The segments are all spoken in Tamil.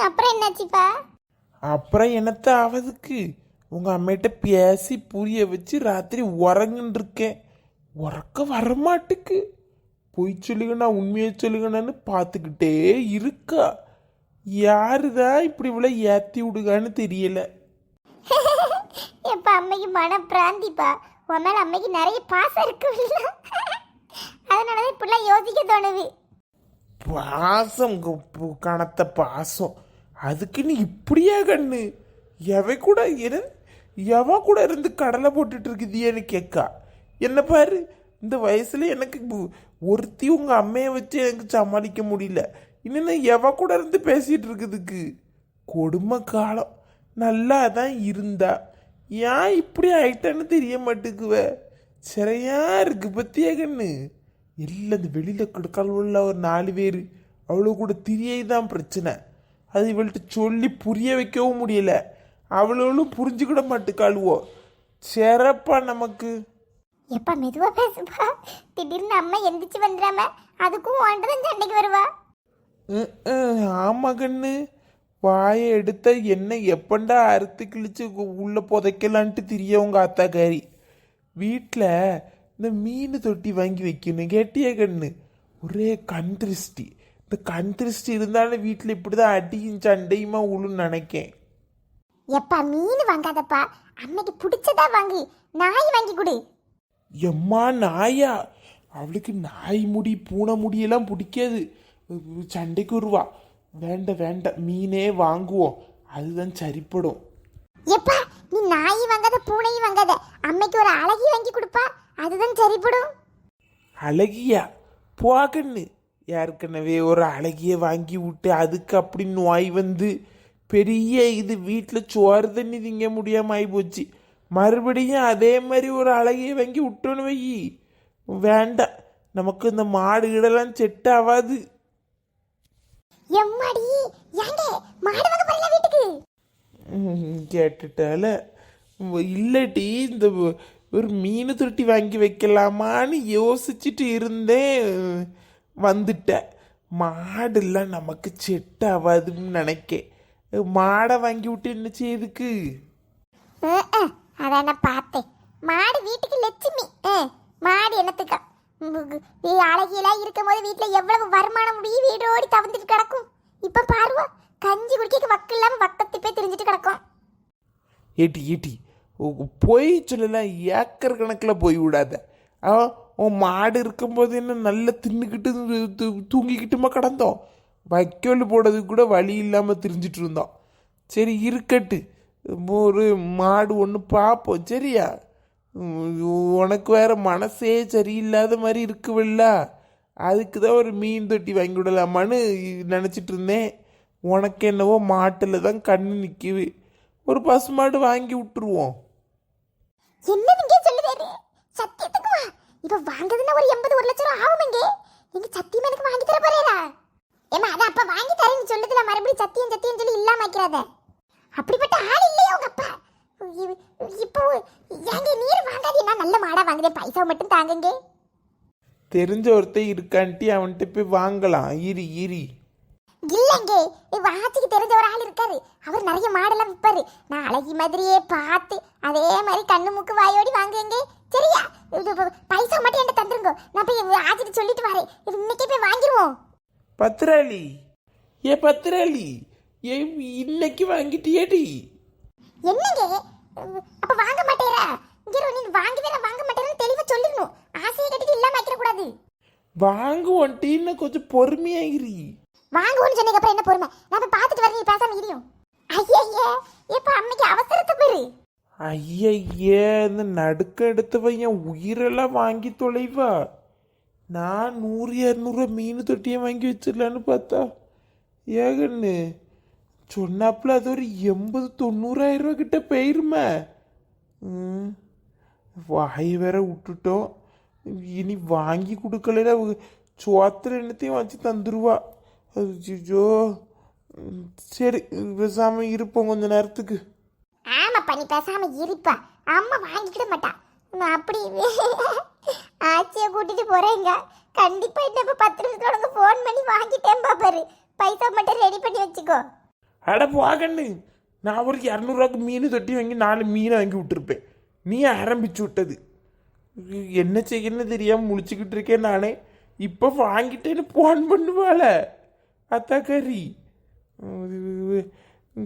அப்புறம் என்னாச்சுப்பா? அப்புறம் என்னத்த ஆவதுக்கு? உங்க அம்மைகிட்ட பேசி புரிய வச்சு ராத்திரி உறங்குன்னு இருக்கேன் உறக்க வரமாட்டுக்கு. பொய் சொல்லுங்கண்ணா உண்மையை சொல்லுங்கண்ணான்னு பார்த்துக்கிட்டே இருக்கா. யாருதான் இப்படி இவ்வளோ ஏற்றி விடுகான்னு தெரியல. எப்ப அம்மைக்கு மன பிராந்திப்பா உன் மேல அம்மைக்கு நிறைய பாசம் இருக்கு அதனாலதான் இப்படிலாம் யோசிக்க தோணுது. பாசம் கு- பு- கனத்த பாசம். அதுக்கு நீ இப்படியா கண்ணு? எவை கூட இரு. எவ கூட இருந்து கடலை போட்டுட்டு இருக்குதியேன்னு கேட்கா. என்ன பாரு இந்த வயசில் எனக்கு ஒருத்தி உங்கள் அம்மையை வச்சு எனக்கு சமாளிக்க முடியல. இன்னும் எவ கூட இருந்து பேசிகிட்டு இருக்குதுக்கு? கொடுமை காலம். நல்லா தான் இருந்தா. ஏன் இப்படி ஆயிட்டான்னு தெரிய மாட்டேக்குவ சிறையா இருக்கு பத்தியா கண்ணு? இல்லை இந்த வெளியில் கொடுக்கால் உள்ள ஒரு நாலு பேர். அவ்வளோ கூட திரியை தான் பிரச்சனை. அது இவள்கிட்ட சொல்லி புரிய வைக்கவும் முடியல. அவளும் புரிஞ்சுக்கிட மாட்டுக்காளுவோ. சிறப்பா நமக்கு. எப்பா மெதுவா பேசுப்பா. திடீர்னு அம்மா எந்திரிச்சு வந்துடாம அதுக்கும் ஒன்றதான் சண்டைக்கு வருவா. ஆமா கண்ணு. வாயை எடுத்த என்ன எப்பண்டா அறுத்து கிழிச்சு உள்ள புதைக்கலான்ட்டு திரிய உங்க அத்தாக்காரி வீட்டில் இந்த மீன் தொட்டி வாங்கி வைக்கணும். கேட்டியா கண்ணு? ஒரே கண் திருஷ்டி. இந்த கண் திருஷ்டி இருந்தாலும் வீட்டில் இப்படிதான் அடியும் சண்டையுமா உழுன்னு நினைக்கேன். எப்பா மீன் வாங்காதப்பா. அம்மைக்கு பிடிச்சதா வாங்கு. நாய் வாங்கி கொடு. எம்மா நாயா? அவளுக்கு நாய் முடி பூனை முடியெல்லாம் பிடிக்காது. சண்டைக்கு வருவா. வேண்ட வேண்ட மீனே வாங்குவோம். அதுதான் சரிப்படும். எப்பா நீ நாய் வாங்காத பூனையும் வாங்காத. அம்மைக்கு ஒரு அழகி வாங்கி கொடுப்பா. அதுதான் சரிப்படும். அழகியா? போகன்னு ஏற்கனவே ஒரு அழகிய வாங்கி விட்டு அதுக்கு அப்படி நோய் வந்து பெரிய இது வீட்டில் சோறு தண்ணி திங்க முடியாம ஆகி போச்சு. மறுபடியும் அதே மாதிரி ஒரு அழகிய வாங்கி விட்டோன்னு வை. வேண்டாம். நமக்கு இந்த மாடு இடலாம் செட் ஆகாது கேட்டுட்டால. இல்லடி இந்த ஒரு மீன் தொட்டி வாங்கி வைக்கலாமான்னு யோசிச்சுட்டு இருந்தேன். வந்துட்டேன் மாடுலாம் நமக்கு செட் ஆகாதுன்னு நினைக்கேன். மாடை வாங்கி விட்டு என்ன செய்யுதுக்கு? அதான் நான் பார்த்தேன். மாடு வீட்டுக்கு லட்சுமி. மாடு என்னத்துக்கா? அழகியெல்லாம் இருக்கும் போது வீட்டில் எவ்வளவு வருமானம் முடியும் வீடோடி தவந்துட்டு கிடக்கும்? இப்போ பாருவா கஞ்சி குடிக்க வக்கு இல்லாமல் வக்கத்து போய் திரிஞ்சிட்டு கிடக்கும். ஏட்டி ஏட்டி போய் சொல்லலாம். ஏக்கர் கணக்கில் போய் விடாத. அவன் உன் மாடு இருக்கும்போது என்ன நல்லா தின்னுக்கிட்டு தூங்கிக்கிட்டுமா கிடந்தோம்? வைக்கோல் போடுறதுக்கு கூட வழி இல்லாமல் திரிஞ்சிட்டு இருந்தோம். சரி இருக்கட்டு. ஒரு மாடு ஒன்று பார்ப்போம் சரியா? உனக்கு வேற மனசே சரியில்லாத மாதிரி இருக்குவில்ல? அதுக்கு தான் ஒரு மீன் தொட்டி வாங்கி விடலாமான்னு நினச்சிட்டு இருந்தேன். உனக்கு என்னவோ மாட்டில் தான் கண்ணு நிற்குது ஒரு பசு மாடு வாங்கி விட்டுருவோம். என்ன இப்ப வாங்குறதுன்னா ஒரு எண்பது ஒரு லட்சம் ரூபா இங்கே நீங்க சத்தியம் எனக்கு வாங்கி தர போறேடா ஏமா அதான் அப்ப வாங்கி தரேன்னு சொல்லுதுல மறுபடியும் சத்தியம் சத்தியம் சொல்லி இல்லாம வைக்கிறத. அப்படிப்பட்ட ஆள் இல்லையே உங்க அப்பா. இப்போ ஏங்க நீர் வாங்காதீங்கன்னா நல்ல மாடா வாங்குதே பைசா மட்டும் தாங்குங்க. தெரிஞ்ச ஒருத்தர் இருக்கான்ட்டி அவன்கிட்ட போய் வாங்கலாம். ஈரி ஈரி இல்லைங்க வாட்சிக்கு தெரிஞ்ச ஒரு ஆள் இருக்காரு. அவர் நிறைய மாடெல்லாம் விற்பாரு நான் அழகி மாதிரியே பார்த்து அதே மாதிரி கண்ணு மூக்கு வாயோடி வாங்குங்க சரியா? இது பைசா மட்டும் என்கிட்ட தந்துருங்க. நான் போய் ஆச்சிட்டு சொல்லிட்டு வரேன். இது இன்னைக்கே போய் வாங்கிடுவோம் பத்திராளி ஏ பத்திராளி ஏ இன்னைக்கு வாங்கிட்டியேடி? என்னங்க? அப்ப வாங்க மாட்டேரா இங்க நீ வாங்குவேனா வாங்க மாட்டேன்னு தெளிவா சொல்லிடணும். ஆசையை கட்டிட்டு இல்லாம வைக்கிற கூடாது வாங்குவோன்ட்டி இன்னும் கொஞ்சம் பொறுமையாயிரி. வாங்குவோன்னு சொன்னதுக்கு அப்புறம் என்ன பொறுமை? நான் போய் பார்த்துட்டு வரேன் நீ பேசாம இரியும் ஐயா இப்ப அம்மைக்கு அவசரத்தை பெரு. ஐயய்யே இந்த நடுக்க எடுத்தவன் என் உயிரெல்லாம் வாங்கி தொலைவா? நான் நூறு இரநூறுவா மீன் தொட்டியை வாங்கி வச்சிடலான்னு பார்த்தா. ஏகன்னு சொன்னாப்புல அது ஒரு எண்பது தொண்ணூறாயிரம் ரூபா கிட்ட போயிருமே. ம், வேற விட்டுட்டோம். இனி வாங்கி கொடுக்கல சோத்துல என்னத்தையும் வச்சு தந்துருவா. ஐயோ சரி பேசாம இருப்போம் கொஞ்ச நேரத்துக்கு. ஆமாப்பா நீ பேசாம இருப்பா. அம்மா வாங்கிக்கிட மாட்டா. நான் அப்படி ஆச்சியை கூட்டிட்டு போறேங்க. கண்டிப்பா என்ன பத்து நிமிஷத்துல உனக்கு ஃபோன் பண்ணி வாங்கிட்டேன் பாப்பாரு பைசா மட்டும் ரெடி பண்ணி வச்சுக்கோ. அட போகண்ணு நான் ஒரு இரநூறுவாக்கு மீன் தொட்டி வாங்கி நாலு மீனை வாங்கி விட்டுருப்பேன். நீ ஆரம்பிச்சு விட்டது. என்ன செய்யணும்னு தெரியாம முழிச்சுக்கிட்டு இருக்கேன் நானே. இப்போ வாங்கிட்டேன்னு ஃபோன் பண்ணுவாள. அத்தாக்கறி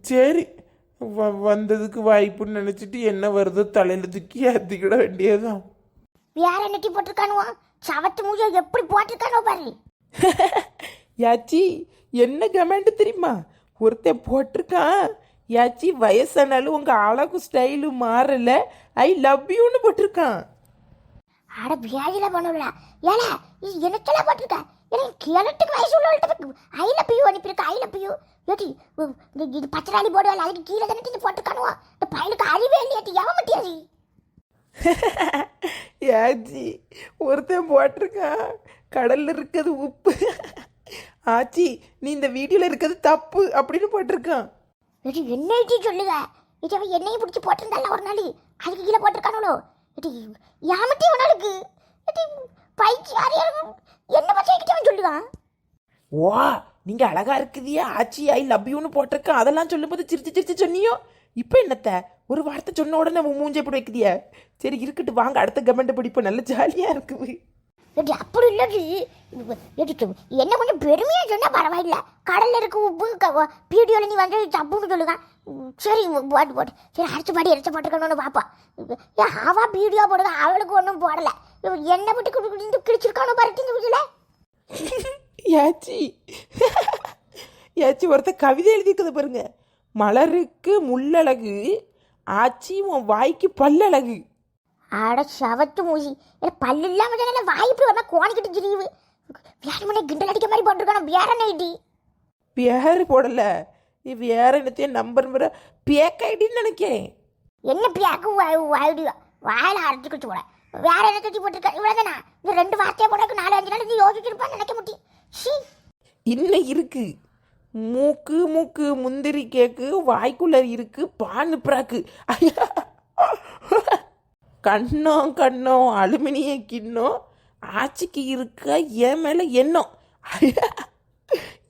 சரி வ- வந்ததுக்கு வாய்ப்புன்னு நினச்சிட்டு என்ன வருதோ தலையில் தூக்கி ஏற்றிக்கிட வேண்டியதுதான். வேற நெட்டி போட்டிருக்கானுவா? சவத்து மூஞ்ச எப்படி போட்டிருக்கானோ பாரு. யாச்சி என்ன கமெண்ட் தெரியுமா? ஒருத்தன் போட்டிருக்கான். யாச்சி வயசானாலும் உங்க அழகு ஸ்டைலு மாறல. ஐ லவ் யூன்னு போட்டிருக்கான். அட வியாதியில பண்ணுவல ஏல இது எனக்கெல்லாம் போட்டிருக்க? எனக்கு கிழட்டுக்கு வயசு உள்ளவள்கிட்ட ஐல பியூ அனுப்பியிருக்க ஐல பியூ ஏட்டி உ- இது- இது பச்சராளி போடுவாள் அதுக்கு கீழே தானே போட்டிருக்கானுவா? இந்த பையனுக்கு அறிவே இல்லையாட்டி எவன் மட்டியாதி யாச்சி ஒருத்தன் போட்டிருக்கான் கடல்ல இருக்கிறது உப்பு. ஆச்சி நீ இந்த வீடியோல இருக்கிறது தப்பு அப்படின்னு போட்டிருக்கான். ஏட்டி என்ன ஏட்டி சொல்லுங்க இது அவன் என்னையும் பிடிச்சி போட்டிருந்தால ஒரு நாள்? அதுக்கு கீழே போட்டிருக்கானுவளோ? ஏட்டி யாமட்டி அவனாளுக்கு ஏட்டி பைக்கு யார் யாரும் என்ன பச்சை அவன் சொல்லுவான் ஓ நீங்க அழகா இருக்குதியா? ஆச்சி ஐ லவ் யூன்னு போட்டிருக்கேன் அதெல்லாம் சொல்லும்போது சிரிச்சு சிரிச்சு சொன்னியோ? இப்போ என்னத்த? ஒரு வார்த்தை சொன்ன உடனே உன் மூஞ்சை எப்படி வைக்குதிய? சரி இருக்கட்டு வாங்க அடுத்த கமெண்ட் படிப்போம் நல்ல ஜாலியா இருக்குது. ஏடி அப்படி இல்லடி. ஏடி என்ன கொஞ்சம் பெருமையா சொன்னா பரவாயில்ல. கடல்ல இருக்க உப்பு வீடியோல நீ வந்து தப்புன்னு சொல்லுங்க சரி போட்டு போட்டு சரி அரைச்சு பாடி அரைச்சு போட்டுக்கணும்னு பாப்பா. ஏன் அவா பீடியோ போடுங்க அவளுக்கு ஒன்றும் போடல. இவன் என்ன போட்டு கிழிச்சிருக்கானோ பரட்டின்னு இந்த யாச்சி. யாச்சி ஒருத்த கவிதை எழுதிக்குது பாருங்க. மலருக்கு முள்ளழகு ஆச்சி உன் வாய்க்கு பல்லழகு. ஆட சவத்து மூசி. பல்லு இல்லாம வாய் இப்படி வரலாம் கோணிக்கிட்டு திரியுது? வேற கிண்டல் அடிக்க மாதிரி போட்டிருக்கானோ வேற நைட்டி பேர் போடல. வேற என்னத்தையும் நம்பர் முறை பேக் ஐடின்னு நினைக்கிறேன் என்ன பியாக்கு வாயிடுவா வாயில அரைச்சிக்கிட்டு போட. வேற என்ன தட்டி போட்டிருக்க? இவ்வளவுதானா? இந்த ரெண்டு வார்த்தையை போடக்கு நாலு அஞ்சு நாள் யோசிச்சிருப்பான்னு நினைக்க முடியும். இன்னும் இருக்கு? மூக்கு மூக்கு முந்திரி கேக்கு வாய்க்குள்ள இருக்கு பானு பிராக்கு. கண்ணம் கண்ணம் அலுமினிய கிண்ணம். ஆச்சிக்கு இருக்க என் மேலே எண்ணம்.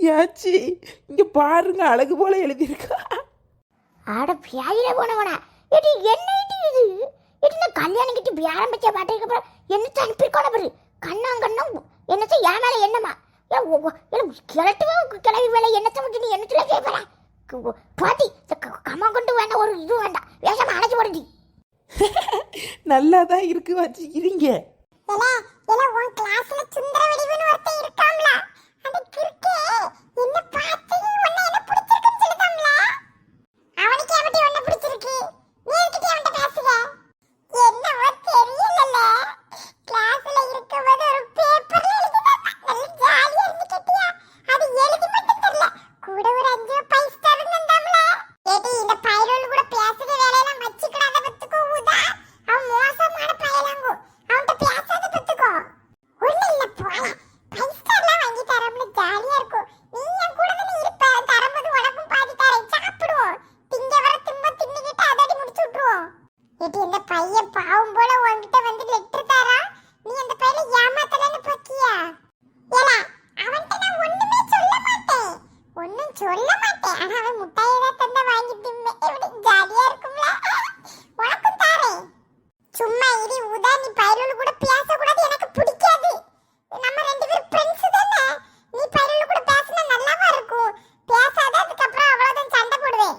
யாச்சி இங்கே பாருங்க அழகு போல எழுதியிருக்கா. ஆட பியாயில போனவனா. ஏடி என்ன இது? இது இது கல்யாணம் கிட்ட பியாரம் வச்ச பாட்டுக்கு அப்புறம் என்னத்தை அனுப்பியிருக்கோன பாரு. கண்ணாம் கண்ணம் என்னத்தை என் மேல என்னமா கிளட்டுவா கிளவி வேலை என்னத்தை விட்டு நீ என்னத்துல கேட்பறா? பாட்டி கம்மா கொண்டு வேண்டாம் ஒரு இது வேண்டாம். வேஷமா அடைச்சு போடுடி. நல்லா தான் இருக்கு வச்சுக்கிறீங்க கிளாஸ்ல சுந்தர வடிவுன்னு ஒருத்தன் இருக்காம்ல அந்த கிறுக்கே என்ன பார்த்து உன்னை என்ன பிடிச்சிருக்குன்னு சொல்லுதாம்ல அவனுக்கு எப்படி உன்னை பிடிச்சிருக்கு நீ என்கிட்ட அவன்கிட்ட பேசுற என்னவோ தெரியலல கிளாஸ்ல இருக்கும்போது ஒரு பேப்பர்ல எழுதினாங்க நல்ல ஜாலியா இருந்து கேட்டியா அது எழுதி மட்டும் தெரியல கூட ஒரு அஞ்சு ஃபைவ் ஸ்டார் இருந்தாம்ல ஏடி இந்த பைரோல் கூட பேசுற வேலையெல்லாம் வச்சுக்கிடாத பத்துக்கோ ஊதா அவன் மோசமான பயலாங்கோ அவன்கிட்ட பேசாத பத்துக்கோ ஒண்ணு இல்ல போல ஃபைவ் ஸ்டார்லாம் வாங்கி தரம்னு ஜாலியா இருக்கும் நீ என் கூட தானே இருப்ப தரும்போது உனக்கும் பாதி தரேன் சாப்பிடுவோம் திங்க வர திரும்ப தின்னுக்கிட்டு அதடி முடிச்சு விட்டுருவோம் ஏடி இந்த பையன் பாவம் போல உன்கிட்ட வந்து லெட்டர் தரா நீ அந்த பையனை ஏமாத்தலன்னு பாக்கியா ஏலா அவன்கிட்ட நான் ஒண்ணுமே சொல்ல மாட்டேன் ஒண்ணும் சொல்ல மாட்டேன் ஆனா அவன் முட்டாயை தான் தந்தா வாங்கிட்டு எப்படி ஜாலியா இருக்கும்ல உனக்கும் தாரேன் சும்மா இடி உதா நீ பைரல் கூட பேசக்கூடாது எனக்கு பிடிக்காது நம்ம ரெண்டு பேரும் ஃப்ரெண்ட்ஸ் தானே நீ பைரல் கூட பேசினா நல்லாவா இருக்கும் பேசாத அதுக்கப்புறம் அவ்வளவுதான் சண்டை போடுவேன்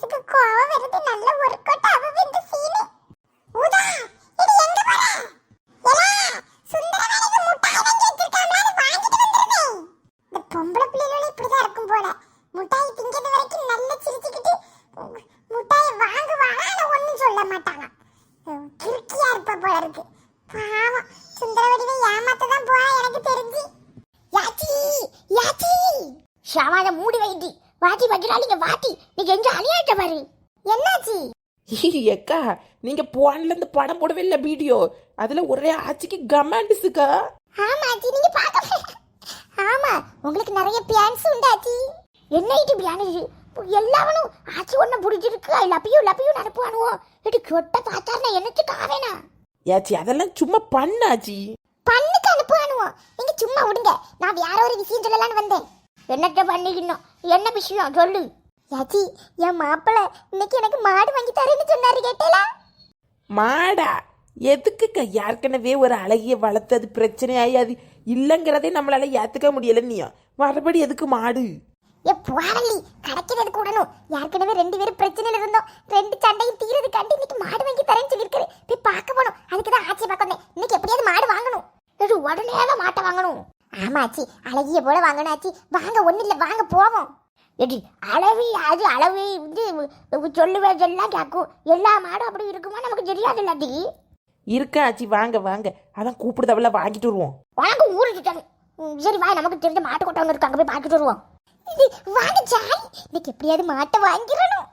வயசுக்கு கோவம் வருது நல்ல ஒர்க் அவுட் வந்து இந்த சீனு இது எங்க போற? ஏலா சுந்தரவனுக்கு முட்டாய் வாங்கி வச்சிருக்காமல அதை வாங்கிட்டு வந்துருமே. இந்த பொம்பளை பிள்ளைகளும் இப்படிதான் இருக்கும் போல. முட்டாய் திங்கிறது வரைக்கும் நல்லா சிரிச்சுக்கிட்டு முட்டாயை வாங்குவாங்க ஆனா ஒன்றும் சொல்ல மாட்டாங்க கிறுக்கியா இருப்ப போல இருக்கு. பாவம் சுந்தரவடிவை ஏமாத்த தான் போறா எனக்கு தெரிஞ்சு. யாச்சி யாச்சி. ஷவாத மூடி வைட்டி வாட்டி வைக்கிறாள் நீங்க வாட்டி. நீங்க எங்க அநியாயத்தை பாரு? என்னாச்சு? ஏக்கா நீங்க போன்ல இருந்து படம் போடவே இல்லை வீடியோ. அதுல ஒரே ஆச்சிக்கு கமாண்டிஸுக்கா? ஆமா ஆச்சி நீங்க பார்க்க ஆமா உங்களுக்கு நிறைய பியான்ஸ் உண்டு ஆச்சி. என்ன இது பியானு எல்லாவனும் ஆச்சி ஒண்ணு பிடிச்சிருக்கு. I love you love you அனுப்புவானுவோ இது கொட்ட பார்த்தாருன்னா என்னத்துக்கு ஆவேனா? ஏச்சி அதெல்லாம் சும்மா பண்ணாச்சி பண்ணுக்கு அனுப்புவானுவோ. நீங்க சும்மா விடுங்க. நான் வேற ஒரு விஷயம் சொல்லலாம்னு வந்தேன். என்னத்த பண்ணிக்கணும்? என்ன விஷயம்? சொல்லு. யாச்சி என் மாப்பிள்ள இன்னைக்கு எனக்கு மாடு வாங்கி தரேன்னு சொன்னாரு கேட்டேலா? மாடா? எதுக்குக்கா ஏற்கனவே ஒரு அழகிய பிரச்சனையாகி அது இல்லைங்கிறதே நம்மளால ஏத்துக்க முடியல நீயா மறுபடி எதுக்கு மாடு? ஏ புகாரல்லி கிடைக்கிறது கூடணும். ஏற்கனவே ரெண்டு பேரும் பிரச்சனையில இருந்தோம். ரெண்டு சண்டையும் தீரது கண்டு இன்னைக்கு மாடு வாங்கி தரேன்னு சொல்லியிருக்காரு. போய் பார்க்க போனோம் அதுக்கு தான் ஆச்சி பார்க்க வந்தேன் இன்னைக்கு எப்படியாவது மாடு வாங்கணும். உடனே மாட்டை வாங்கணும். ஆமா ஆச்சி அழகிய போல வாங்கணும் ஆச்சி வாங்க ஒன்றும் இல்லை வாங்க போவோம். எடி அளவி அது அளவி வந்து சொல்லுவேன் எல்லாம் கேட்கும் எல்லா மாடும் அப்படி இருக்குமா? நமக்கு தெரியாது இல்லாட்டி இருக்கா ஆச்சி வாங்க வாங்க. அதான் கூப்பிடுதவள வாங்கிட்டு வருவோம். உனக்கு ஊரு சுத்தணும் சரி வா நமக்கு தெரிஞ்ச மாட்டு கொட்டவங்க இருக்கு அங்கே போய் பார்த்துட்டு வருவோம். வாங்க ஜாய் இன்னைக்கு எப்படியாவது மாட்டை வாங்கிடணும்.